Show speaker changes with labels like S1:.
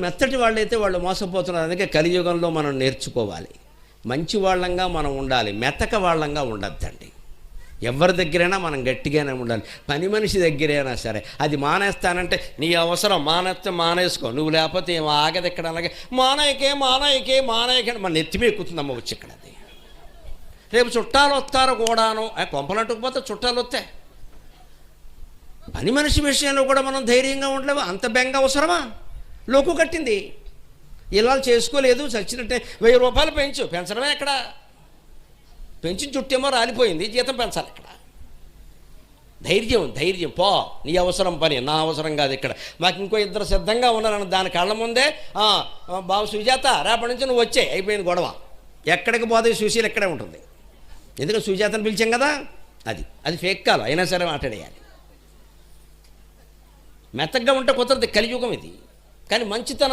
S1: మెత్తటి వాళ్ళైతే వాళ్ళు మోసపోతున్నారు. అందుకే కలియుగంలో మనం నేర్చుకోవాలి. మంచి వాళ్ళంగా మనం ఉండాలి. మెత్తక వాళ్ళంగా ఉండద్దండి. ఎవరి దగ్గరైనా మనం గట్టిగానే ఉండాలి. పని మనిషి దగ్గరైనా సరే అది మానేస్తానంటే నీ అవసరం. మానేస్తే మానేసుకో. నువ్వు లేకపోతే ఏం ఆగదు ఇక్కడ. అలాగే మానేయకే మానేయకే మానేయకే మన నెత్తిమే ఎక్కుతుందమ్మ వచ్చి ఇక్కడ అది. రేపు చుట్టాలు వస్తారు కూడాను. ఆ కొంపలంటుకుపోతే చుట్టాలు వస్తాయి పని మనిషి విషయంలో కూడా మనం ధైర్యంగా ఉండలేము? అంత బెంగ అవసరమా? లోకు కట్టింది. ఇలా చేసుకోలేదు చచ్చినట్టే. వెయ్యి రూపాయలు పెంచు. పెంచడమే ఎక్కడ? పెంచిన చుట్టేమో రాలిపోయింది జీతం పెంచాలి ఇక్కడ ధైర్యం ధైర్యం. పో నీ అవసరం పని నా అవసరం కాదు ఇక్కడ. మాకు ఇంకో ఇద్దరు సిద్ధంగా ఉన్నారని దాని కళ్ళ ముందే బాబు సుజాత రేపటి నుంచి నువ్వు వచ్చే అయిపోయింది గొడవ. ఎక్కడికి పోతే సుశీల్ ఇక్కడే ఉంటుంది. ఎందుకంటే సుజాతను పిలిచాం కదా? అది అది ఫేక్ కాదు అయినా సరే మాట్లాడేయాలి. మెత్తగా ఉంటే కుదరదు కలియుగం ఇది. కానీ మంచితనం